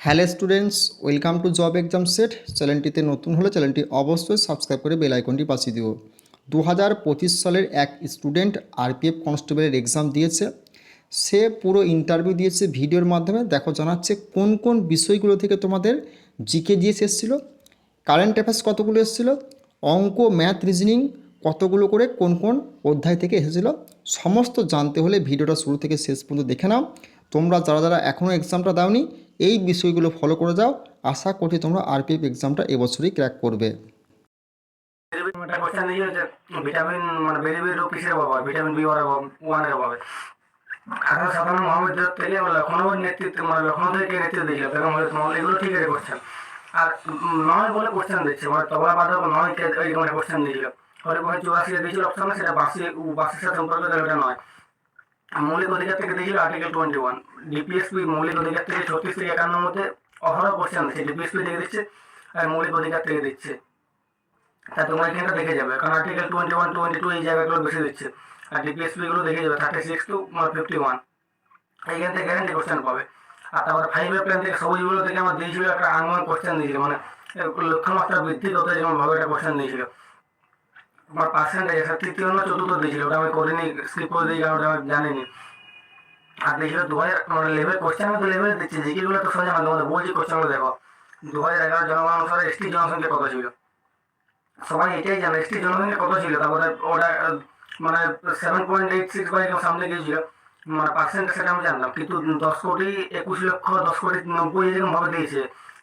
Hello students, welcome to job exam set. চ্যানেলটিতে নতুন হলে চ্যানেলটি অবশ্যই সাবস্ক্রাইব করে বেল আইকনটি পাঠিয়ে দিও। দু হাজার পঁচিশ সালের এক স্টুডেন্ট আরপিএফ কনস্টেবলের এক্সাম দিয়েছে। সে পুরো ইন্টারভিউ দিয়েছে ভিডিওর মাধ্যমে। দেখো, জানাচ্ছে কোন কোন বিষয়গুলো থেকে তোমাদের জিকে জিএস এসেছিল, কারেন্ট অ্যাফেয়ার্স কতগুলো এসেছিল, অঙ্ক, ম্যাথ, রিজনিং কতগুলো করে কোন কোন অধ্যায় থেকে এসেছিল, সমস্ত জানতে হলে ভিডিওটা শুরু থেকে শেষ পর্যন্ত দেখে নাও। তোমরা যারা যারা এখনও এক্সামটা দাওনি এই বিষয়গুলো ফলো করে যাও। আশা করছি তোমরা আরপিএফ এক্সামটা এবছরই ক্র্যাক করবে। ভিটামিন মানে ওয়ানের অভাবে লখনৌ নেতৃত্ব মানে নেতৃত্ব এগুলো ঠিক আছে কোশ্চেন আর নয় বলে কোশ্চেন দিচ্ছে। মানে তবলা বাদক নয়, কে একটা কোশ্চেন দিয়েছিল দিয়েছিল অপশন সেটা বাসি বাসির সাথে সম্পর্কিত ওটা নয়। মৌলিক অধিকার থেকে দিয়েছিল আর্টিকেল টোয়েন্টি ওয়ান ডিপিএসপি মৌলিক অধিকার থেকে ছত্রিশ থেকে একান্নর মধ্যে অহরহ কোশ্চেন দিচ্ছে ডিপিএসপি থেকে দিচ্ছে, আর মৌলিক অধিকার থেকে দিচ্ছে। তা তোমরা এখানটা দেখে যাবে, কারণ article twenty one twenty two এই জায়গাগুলো বেশি দিচ্ছে। আর ডিপিএসপি গুলো দেখে যাবে thirty six two fifty one এইখান থেকে গ্যারান্টি কোশ্চেন পাবে। আর তারপরে ফাইভ প্ল্যান থেকে সবুজগুলো থেকে আমার দিয়েছিল একটা আনমান কোশ্চেন দিয়েছিল মানে লক্ষ্যমাত্রা বৃদ্ধি করতে যেমন ভাবে একটা কোশ্চেন দিয়েছিল। আমার পার্সেন্টেজ তৃতীয় না চতুর্থ দিয়েছিল, ওটা আমি করিনি স্কিপ করে দিই কারণ ওটা আমি জানিনি। আর দিয়েছিল দু হাজার মানে লেভেল কোশ্চেন মধ্যে লেভেল দিচ্ছে জিকেগুলো তো সোজা তোমাদের বলছি কোশ্চেনগুলো দেখো। দু হাজার এগারো জনগণ অনুসারে এসটি জনসংখ্যা কত ছিল? সবাই এটাই জানে এসটি জনসংখ্যা কত ছিল? তারপরে ওটা মানে সেভেন পয়েন্ট এইট সিক্স বা এরকম সামনে গিয়েছিল মানে পার্সেন্ট সেটা আমি জানলাম কিন্তু দশ কোটি একুশ লক্ষ, দশ কোটি নব্বই এরকম ভাবে দিয়েছে।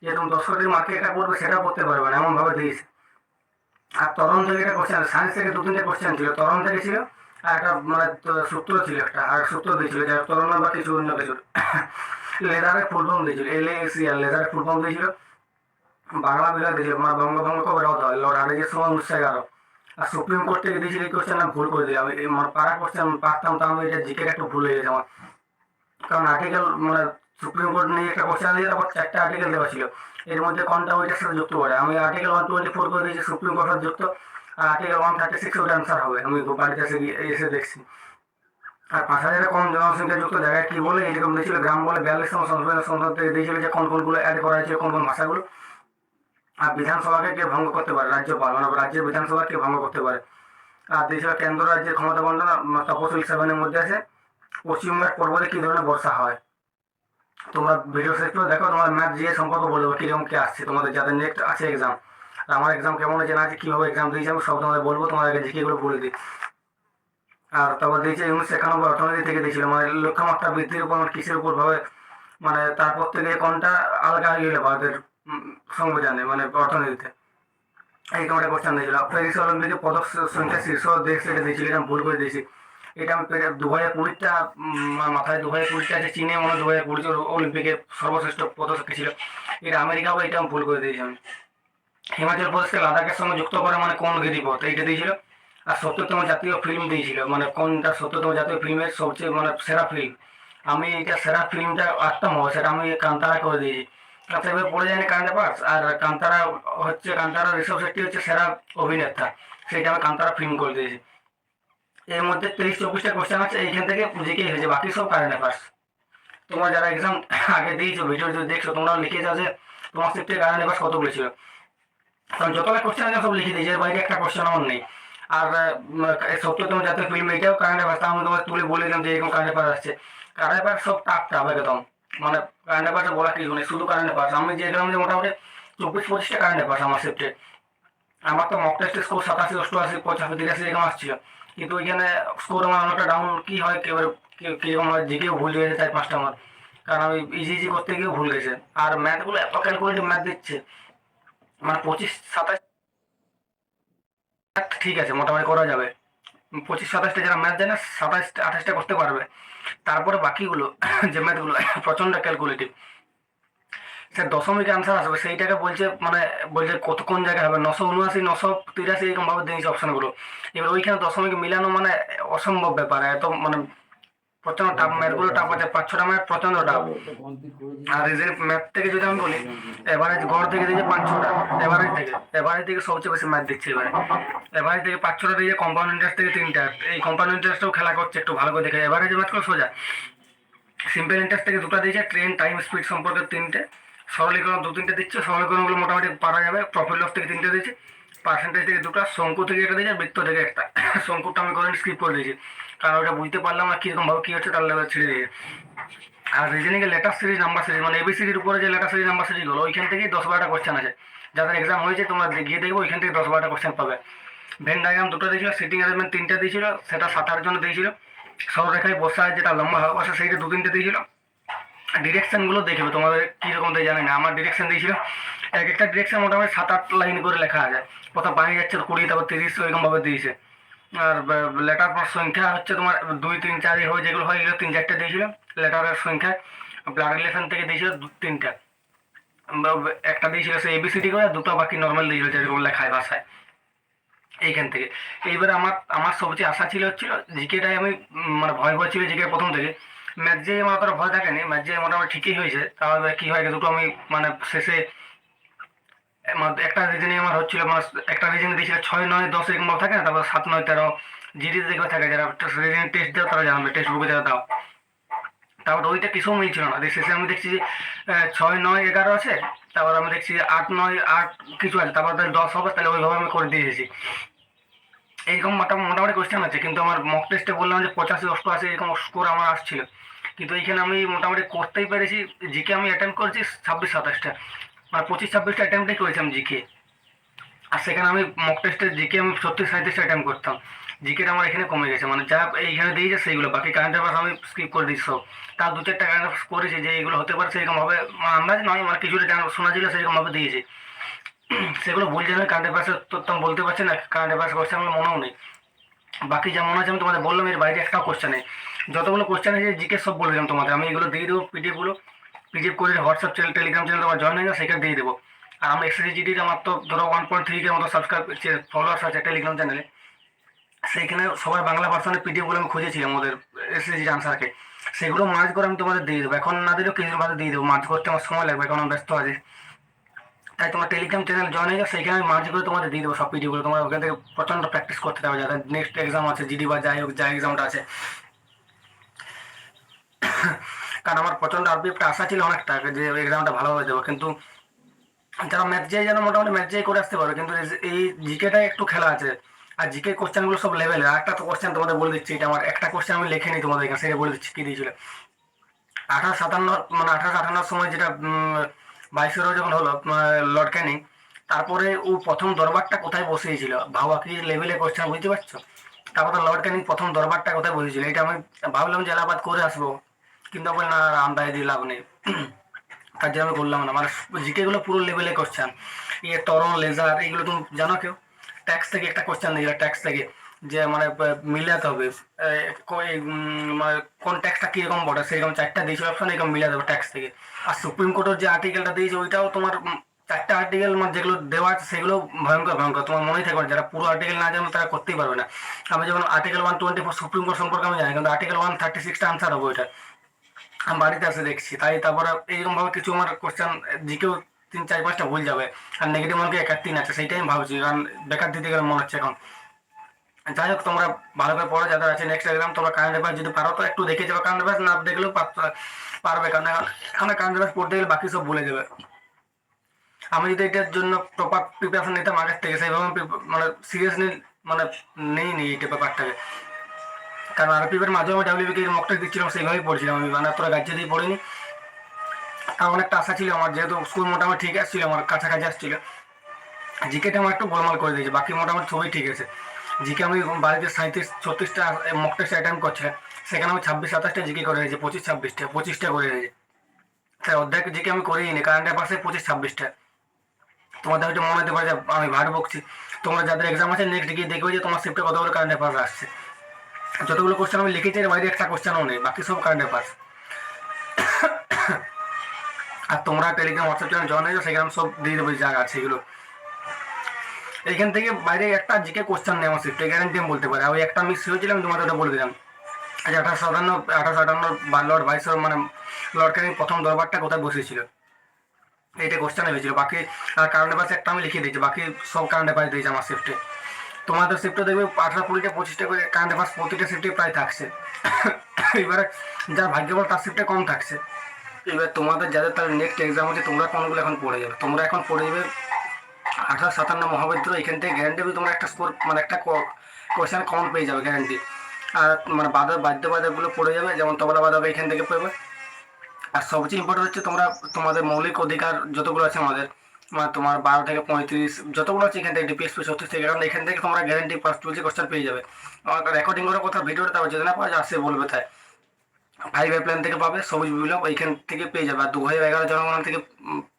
এরকম দশ কোটির মার্কেট এটা করবে, সেটা করতে পারবে না, এমন ভাবে দিয়েছে। আর তরণ থেকে একটা কোশ্চেন সায়েন্স থেকে দু তিনটে কোশ্চেন ছিল। তরণ থেকে ছিল? আর একটা মানে সূত্র ছিল একটা, আর সূত্র দিয়েছিল যে তরণ বা কিছু অন্য কিছু। লেদারের ফর্ম দিয়েছিল এল আর লেদারের ফুল ফর্ম দিয়েছিল বাংলা বিভাগ দিয়েছিল মানে বঙ্গভঙ্গ কবে রদ হয়? লর্ড সময় উনিশশো এগারো। আর সুপ্রিম কোর্ট থেকে দিয়েছিল এই কোশ্চেন আমি ভুল করে দিলাম। এই মানে পাড়া কোশ্চেন পারতাম তা আমি এটা জিকে একটু ভুল হয়ে গেছে আমার। কারণ আর্টিকেল মানে সুপ্রিম কোর্ট নিয়ে একটা কোশ্চেন দিয়ে তারপর চারটা আর্টিকেল দেওয়া ছিল। এর মধ্যে কোনটা ওইটার সাথে যুক্ত করে আমি আর্টিকেল ওয়ান টোয়েন্টি ফোর করে দিয়েছি সুপ্রিম কোর্ট সাথে যুক্ত। আর আর্টিকেল ওয়ান থার্টি সিক্স ওটা অ্যান্সার হবে। আমি বাড়িতে এসে এসে দেখছি। আর পাঁচ হাজারের কম জনসংখ্যা যুক্ত জায়গায় কি বলে এরকম দিয়েছিল গ্রাম বলে বিয়াল্লিশতম সংশোধন সংসদ থেকে দিয়েছিল যে কোন কোনগুলো অ্যাড করা হয়েছে, কোন কোন ভাষাগুলো। আর বিধানসভাকে কে ভঙ্গ করতে পারে? রাজ্যপাল মানে রাজ্যের বিধানসভা কে ভঙ্গ করতে পারে? আর দিয়েছিল কেন্দ্র রাজ্যের ক্ষমতা বন্টন তপশিল সেভেনের মধ্যে আছে। পশ্চিমবঙ্গের পর্বতে কি ধরনের বর্ষা হয়? তোমরা ভিডিও করে দেখো, তোমার ম্যাথ জিএ সম্পর্কে বলব কীরকম কি আসছে, তোমাদের যাদের নেক্সট আছে এক্সাম আমার এক্সাম কেমন হয়েছে, না আছে কীভাবে এক্সাম দিয়েছি, আমি সব তোমাদের বলব তোমাদেরকে জিকেগুলো বলে দিই। আর তারপর দিয়েছে উনিশশো একানব্বই অর্থনীতি থেকে দিয়েছিল মানে লক্ষ্যমাত্রা বৃদ্ধির উপর মানে কিসের উপর ভাবে মানে তারপর থেকে কোনটা আলাদা হয়ে গেল ভারতের সংবিধানে মানে অর্থনীতিতে। এই একটা কোশ্চেন দিয়েছিল? প্যারিস অলিম্পিকে পদক সংখ্যা শীর্ষ দেশ থেকে দিয়েছিল ভুল করে দিয়েছি। এটা আমি দু হাজার কুড়িটা মাথায় দু হাজার কুড়িটা আছে, চীনে মনে দু হাজার কুড়িতে অলিম্পিকে সর্বশ্রেষ্ঠ পদক ছিল। এটা আমেরিকা বা এটা আমি ভুল করে দিয়েছি আমি। হিমাচল প্রদেশকে লাদাখের সঙ্গে যুক্ত করে মানে কোন গিরিপথ এইটা দিয়েছিল। আর সত্তরতম জাতীয় ফিল্ম দিয়েছিল। মানে কোনটা সত্তরতম জাতীয় ফিল্মের সবচেয়ে মানে সেরা ফিল্ম আমি এটা সেরা ফিল্মটা আটতম হবে সেটা আমি কান্তারা করে দিয়েছি। আচ্ছা এবার পড়ে যায়নি কারেন্ট অ্যাফেয়ার্স আর কান্তারা হচ্ছে, কান্তারা ঋষভ শেট্টি হচ্ছে সেরা অভিনেতা। সেটা আমি কান্তারা ফিল্ম করে দিয়েছি। এর মধ্যে তেইশ চব্বিশটা কোশ্চেন আছে এইখান থেকে জিকেই হয়েছে বাকি সব কারেন্ট অ্যাফেয়ার্স তোমরা যারা এক্সাম আগে দিয়েছ ভিডিও যদি দেখছ, তোমরা লিখে যাও যে তোমার শিফটে কারেন্ট অ্যাফেয়ার্স কতগুলো ছিল। কারণ যতটা কোশ্চেন আছে, সব লিখে দিয়েছি, এর বাইরে একটা কোশ্চেন আমার নেই। আর সত্যতম জাতীয় ফিল্ম এটাও কারেন্ট অ্যাফেয়ার্স আমি তোমার তুলে বলে দিলাম যে এরকম কারেন্ট অ্যাফেয়ার্স আসছে। কারেন্ট অ্যাফেয়ার্স সব টাপ টাপ একদম। মানে কারেন্ট অ্যাফেয়ার্স বলা কিছু নেই, শুধু কারেন্ট অ্যাফেয়ার্স আমি দেখলাম যে মোটামুটি চব্বিশ, পঁচিশটা কারেন্ট অ্যাফেয়ার্স আমার শিফটে আমার তো মক টেস্টের স্কোর সাতাশি, অষ্টআশি, পঁচাশি, তিরাশি এরকম আসছিল। কিন্তু ওইখানে স্কোর আমার অনেকটা ডাউন কি হয় কেউ কেউ আমার জিকেও ভুল হয়েছে চার পাঁচটা আমার। কারণ আমি ইজি ইজি করতে গিয়েও ভুল গেছে। আর ম্যাথগুলো এত ক্যালকুলেটিভ ম্যাথ দিচ্ছে। মানে পঁচিশ, সাতাশ ঠিক আছে, মোটামুটি করা যাবে। পঁচিশ, সাতাশটা যারা ম্যাথ দেয় না সাতাশটা, আঠাশটা করতে পারবে। তারপরে বাকিগুলো, যে ম্যাথগুলো প্রচণ্ড ক্যালকুলেটিভ সে দশমিক আনসার আসবে। সেইটাকে বলছে মানে বলছে কত, কোন জায়গায় হবে? নশো উনআশি, নশো তিরাশি এরকম ভাবে দিয়েছে অপশনগুলো এবার ওইখানে দশমিক মিলানো মানে অসম্ভব ব্যাপার এত মানে প্রচণ্ড টাপ ম্যাথগুলো টাপ আছে, পাঁচ ছটা ম্যাথ প্রচণ্ড টাপ আর যে ম্যাথ থেকে যদি আমি বলি এভারেজ গড় থেকে দিয়েছে পাঁচ ছটা এভারেজ থেকে এভারেজ থেকে সবচেয়ে বেশি ম্যাথ দিচ্ছে এবারে। এভারেজ থেকে পাঁচ ছটা দিয়েছে কম্পাউন্ড ইন্টারেস্ট থেকে তিনটা। এই কম্পাউন্ড ইন্টারেস্টও খেলা করছে, একটু ভালো করে দেখে। এভারেজ ম্যাথগুলো সোজা। সিম্পল ইন্টারেস্ট থেকে দুটো দিয়েছে ট্রেন টাইম স্পিড সম্পর্কে তিনটে। সরলীকরণ দু তিনটে দিচ্ছে, সরলীকরণগুলো মোটামুটি পারা যাবে প্রফিট লস থেকে তিনটে দিচ্ছে পার্সেন্টেজ থেকে দুটো, শঙ্কু থেকে একটা দিয়েছে বৃত্ত থেকে একটা। শঙ্কুটা আমি করে স্কিপ করে দিয়েছি, কারণ ওটা বুঝতে পারলাম না কীরকমভাবে কী হচ্ছে, তার লেভেল ছেড়ে দিয়েছে আর রিজনিংয়ে লেটার সিরিজ নাম্বার সিরিজ মানে এবিসিডির উপরে যে লেটার সিরিজ নাম্বার সিরিজগুলো ওইখান থেকেই দশ বারোটা কোশ্চেন আছে যাদের এক্সাম হয়েছে, তোমরা গিয়ে দেখব, ওইখান থেকে দশ বারোটা কোশ্চেন পাবে। ভেন ডায়াগ্রাম দুটো দিয়েছিল সিটিং অ্যারেঞ্জমেন্ট তিনটে দিয়েছিল, সেটা সাঁতার জন্য দিয়েছিল। সরলরেখায় বসা যেটা লম্বা হবে সেইটা দু তিনটে দিয়েছিল। ডিরেকশনগুলো দেখবে তোমাদের কীরকম দেয় জানি না। আমার ডিরেকশন দিয়েছিল এক একটা ডিরেকশন মোটামুটি সাত আট লাইন করে লেখা আছে। প্রথম পানি যাচ্ছে, কুড়ি, তারপর তিরিশ ওইরকমভাবে দিয়েছে। আর লেটার পর সংখ্যা হচ্ছে তোমার দুই, তিন, চার হয় যেগুলো হয়, এগুলো তিন, চারটে দিয়েছিল। লেটারের সংখ্যা ব্লাড রিলেশন থেকে দিয়েছিল দু, তিনটা। একটা দিয়েছিল সে এবিসিডি করে, দুটো বাকি নর্মাল দিয়েছিল, যেরকম লেখায়, ভাষায়। এইখান থেকে। এইবারে আমার আমার সবচেয়ে আশা ছিল হচ্ছিল, জিকেটাই আমি মানে ভয় ভয় ছিল জিকে প্রথম থেকে। ম্যাথ যে আমার অতটা ভয় থাকেনি ম্যাচ যে মোটামুটি ঠিকই হয়েছে, তাহলে কী হয়, দুটো আমি মানে শেষে একটা রিজনে আমার হচ্ছিল মানে একটা রিজনিং দিয়েছিল, ছয়, নয়, দশ এরকম ভাবে থাকে না, তারপর সাত, নয়, তেরো জিডি দেখবে থাকে, যারা রিজনিং টেস্ট দেওয়া তারা জানবে টেস্ট বুকে যারা দাও। তারপর ওইটা কিছু মিলছিল না শেষে আমি দেখছি যে ছয়, নয়, এগারো আছে, তারপর আমি দেখছি আট, নয়, আট কিছু আছে, তারপর দশ হবে, তাহলে ওইভাবে আমি করে দিয়েছি। এইরকম মোটামুটি কোয়েশ্চেন আছে, কিন্তু আমার মক টেস্টে বললাম যে পঁচাশি, অষ্টআশি এরকম স্কোর আমার আসছিল। কিন্তু এইখানে আমি মোটামুটি করতেই পেরেছি জিকে আমি অ্যাটেম্প করেছি ছাব্বিশ, সাতাশটা। মানে পঁচিশ, ছাব্বিশটা অ্যাটেম্পটাই করেছিলাম জিকে আর সেখানে আমি মক টেস্টে জিকে আমি ছত্রিশ সাঁত্রিশটা অ্যাটেম্প করতাম। জিকেটা আমার এখানে কমে গেছে। মানে যা এইখানে দিয়েছে সেইগুলো, বাকি কারেন্ট অ্যাফেয়ার্স আমি স্কিপ করে দিচ্ছি তার দু, চারটা কারেন্ট অ্যাফেয়ার্স করেছি যে এইগুলো হতে পারে সেরকমভাবে মানে আন্দাজ নয় মানে কিছুটা জানা শোনা ছিল সেরকমভাবে দিয়েছি। সেগুলো ভুল জানি কারেন্ট তো আমি বলতে পারছি না কারেন্ট অ্যাফেয়ার্স কোশ্চেন আমার মনেও নেই। বাকি যা মনে আছে আমি তোমাদের বললাম, এর বাইরে একটাও কোশ্চেন নেই। যতগুলো কোশ্চেন আছে জিকে সব বলে দিলাম তোমাদের। আমি এগুলো দিয়ে দেবো পিডিএফগুলো পিডিএফ করে হোয়াটসঅ্যাপ চ্যানেল টেলিগ্রাম চ্যানেল তোমার জয়েন হয়ে যাবে সেখানে দিয়ে দেবো। আর আমার এক্সএসি জিডির আমার তো ধরো ওয়ান পয়েন্ট থ্রি কে মতো সাবস্ক্রাইব ফলোয়ার্স আছে টেলিগ্রাম চ্যানেলে সেইখানে সবাই বাংলা ভার্সনের পিডিএফগুলো আমি খুঁজেছিলাম আমাদের এসএসজি আনসারকে সেগুলো মার্চ করে আমি তোমাদের দিয়ে দেবো। এখন না দিলেও কিছুদিন বাদে দিয়ে দেবো। মার্চ করতে আমার সময় লাগবে, এখন আমি ব্যস্ত আছি। তাই তোমার টেলিগ্রাম চ্যানেল জয়েন হয়ে যাও, সেইখানে আমি মার্চ করে তোমাদের দিয়ে দেবো সব পিডিগুলো তোমার ওখান থেকে প্রচণ্ড প্র্যাকটিস করতে হবে, যাতে নেক্সট এক্সাম আছে জিডি বা যাই হোক যা এক্সামটা আছে। কারণ আমার প্রচণ্ড আরপিএফটা আশা ছিল অনেকটা যে এক্সামটা ভালোভাবে দেবো কিন্তু যারা ম্যাথ যাই যেন মোটামুটি ম্যাথ যাই করে আসতে পারবে, কিন্তু এই- জিকেটা একটু খেলা আছে। আর জিকে কোশ্চেনগুলো সব লেভেলে আর একটা তো কোশ্চেন তোমাদের বলে দিচ্ছি, এটা আমার একটা কোশ্চেন আমি লিখে নিই তোমাদের সেটা বলে দিচ্ছি, কী দিয়েছিল? আঠারো সাতান্ন মানে আঠারো আটান্নর সময় যেটা বাইশেরও যখন হলো লর্ড ক্যানিং তারপরে ও প্রথম দরবারটা কোথায় বসিয়েছিল? ভাবা কি লেভেলে কোশ্চেন বুঝতে পারছ? তারপরে লর্ড ক্যানিং প্রথম দরবারটা কোথায় বসিয়েছিল? এটা আমি ভাবলাম যে এলাহাবাদ করে আসব। কিন্তু বলে, না আমদায় দিয়ে লাভ নেই। তার জন্য আমি করলাম না মানে জিকেগুলো পুরো লেভেলে কোশ্চেন ইয়ে তরণ লেজার এগুলো তুমি জানো কেউ? ট্যাক্স থেকে একটা কোশ্চেন দিয়েছিল ট্যাক্স থেকে। যে মানে মিলাতে হবে। মানে কোন ট্যাক্সটা কীরকম বটে? সেরকম চারটা দিয়েছিল অপশন এরকম মিলাতে হবে ট্যাক্স থেকে। আর সুপ্রিম কোর্টের যে আর্টিকেলটা দিয়েছে, ওইটাও তোমার চারটা আর্টিকেল মানে যেগুলো দেওয়া আছে সেগুলো ভয়ঙ্কর ভয়ঙ্কর। তোমার মনেই থাকবে যারা পুরো আর্টিকেল না জানো, তারা করতেই পারবে না। আমি যেমন article one twenty four supreme court সম্পর্কে আমি জানি, কিন্তু আর্টিকেল ওয়ান থার্টি সিক্সটা আনসার হবে ওইটা আমি বাড়িতে এসে দেখছি, তাই তারপরে এইরকমভাবে কিছু আমার কোশ্চেন জিকেও তিন চার পাঁচটা ভুল যাবে। আর নেগেটিভ মার্কে এক আর তিন আছে, সেইটাই আমি ভাবছি, কারণ বেকার দিতে গেলে মনে হচ্ছে এখন। যাই হোক, তোমরা ভালো করে পড়ো, যাদের আছে নেক্সট এক্সাম তোমরা কারেন্ট অ্যাফেয়ার যদি পারো, তো একটু দেখে যাবে কারেন্ট অ্যাফেয়ার না দেখলেও পার- পারবে, কারণ এখন কারেন্ট অ্যাফেয়ার পড়তে গেলে বাকি সব ভুলে যাবে। আমি যদি এটার জন্য প্রপার প্রিপারেশন নিতাম, আগের থেকে, সেইভাবে মানে সিরিয়াসলি মানে নেই নি এইটা ব্যাপারটাকে কারণ আরপিএফের মাধ্যমে আমি ডাব্লিউবিকে মকটা দিচ্ছিলাম, সেইভাবেই পড়ছিলাম আমি মানে তোরা গাছ দিয়ে পড়িনি। আর অনেকটা আশা ছিল আমার, যেহেতু স্কুল মোটামুটি ঠিক আসছিল, আমার কাছাকাছি আসছিল। জিকেটা আমার একটু গোলমাল করে দিয়েছে, বাকি মোটামুটি সবই ঠিক আছে। জিকে আমি বাড়িতে সাঁত্রিশ ছত্রিশটা মক টেস্ট অ্যাটেম্প করছিলাম। সেখানে আমি ছাব্বিশ, সাতাশটা জিকে করে নিয়েছি পঁচিশ, ছাব্বিশটা, পঁচিশটা করে নিয়েছি তাই অর্ধেক জিকে আমি করেই নি কারেন্ট অ্যাফেয়ার্সে পঁচিশ, ছাব্বিশটা। তোমাদের হয়তো মনে হতে পারে যে আমি ভাট বকছি। তোমরা যাদের এক্সাম আছে নেক্সট গিয়ে দেখবে যে তোমার শিফটে কতগুলো কারেন্ট অ্যাফেয়ার্স আসছে। যতগুলো কোশ্চেন আমি লিখেছি, এর বাইরে একটা কোশ্চেনও নেই, বাকি সব কারেন্ট অ্যাফেয়ার্স আর তোমরা টেলিগ্রাম হোয়াটসঅ্যাপ চ্যানেল জয়েন হয়ে যাও সেখানে সব দিয়ে দেবো যা আছে এগুলো। এইখান থেকে বাইরে একটা জিকে কোশ্চেন নেই আমার শিফটে গ্যারান্টি আমি বলতে পারি। ওই একটা মিস হয়েছিলাম তোমাদের ওটা বলে দিলাম। আচ্ছা আঠারোশো আটান্ন আঠারোশো আটান্ন বা লর্ড বাইশের মানে লর্ড ক্যানিং প্রথম দরবারটা কোথায় বসেছিল এইটা কোশ্চেন হয়েছিল। বাকি কারেন্ট অ্যাফেয়ার্স একটা আমি লিখে দিয়েছি। বাকি সব কারেন্ট অ্যাফেয়ার্স দিয়েছি আমার শিফটে তোমাদের শিফটে দেখবে আঠারো কুড়িটা, পঁচিশটা করে কারেন্ট অ্যাফেয়ার্স প্রতিটা শিফটে প্রায় থাকছে। এবারে যার ভাগ্য বল তার শিফটে কম থাকছে। এবার তোমাদের যাদের তাহলে নেক্সট এক্সাম হচ্ছে, তোমরা কোনগুলো এখন পড়ে যাবে? তোমরা এখন পড়ে যাবে আঠারো সাতান্ন মহাবিদ্য এখান থেকে গ্যারান্টি তোমরা একটা স্কোর মানে একটা কোয়েশ্চেন কমন পেয়ে যাবে গ্যারান্টি আর মানে বাধা বাদ্য বাধাগুলো পড়ে যাবে, যেমন তবলা বাধক এখান থেকে পড়বে। আর সবচেয়ে ইম্পর্টেন্ট হচ্ছে তোমরা, তোমাদের মৌলিক অধিকার যতগুলো আছে আমাদের মানে তোমার বারো থেকে পঁয়ত্রিশ, যতগুলো আছে এখান থেকে ডিপিএসপি ছত্রিশ থেকে, কারণ এখান থেকে তোমরা গ্যারান্টি ফার্স্ট টুয়েলভ কোশ্চেন পেয়ে যাবে। আমার রেকর্ডিং করে কথা ভিডিওটা তারপর যদি না পাওয়া যায়, আসে বলবে তাই। ফাইভ প্ল্যান থেকে পাবে, সবুজ বিপ্লব এইখান থেকে পেয়ে যাবে। আর দু হাজার এগারো জনগণনা থেকে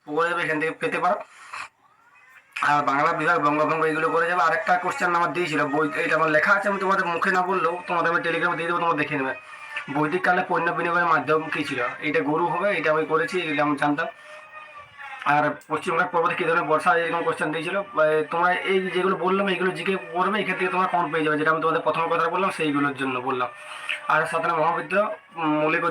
পড়ে যাবে, এখান থেকে পেতে পারো। আর বাংলা বিভাগ বঙ্গভঙ্গ এগুলো করে যাবে। আরেকটা কোশ্চেন আমার দিয়েছিল, বই এটা আমার লেখা আছে, আমি তোমাদের মুখে না বললেও তোমাদের আমি টেলিগ্রামে দিয়ে দেবো, তোমরা দেখে নেবে। বৈদিক কালে পণ্য বিনিময়ের মাধ্যম কী ছিল? এটা গরু হবে এটা আমি করেছি এটা আমি জানতাম। আর পশ্চিমবঙ্গের পর্বতে কী ধরনের বর্ষা এরকম কোশ্চেন দিয়েছিল? তোমরা এই যেগুলো বললাম এইগুলো জিকে পড়বে এখান থেকে তোমরা কম পেয়ে যাবে। যেটা আমি তোমাদের প্রথম কথা বললাম, সেইগুলোর জন্য বললাম। আর সাধারণ মহাবিদ্যালয় মৌলিক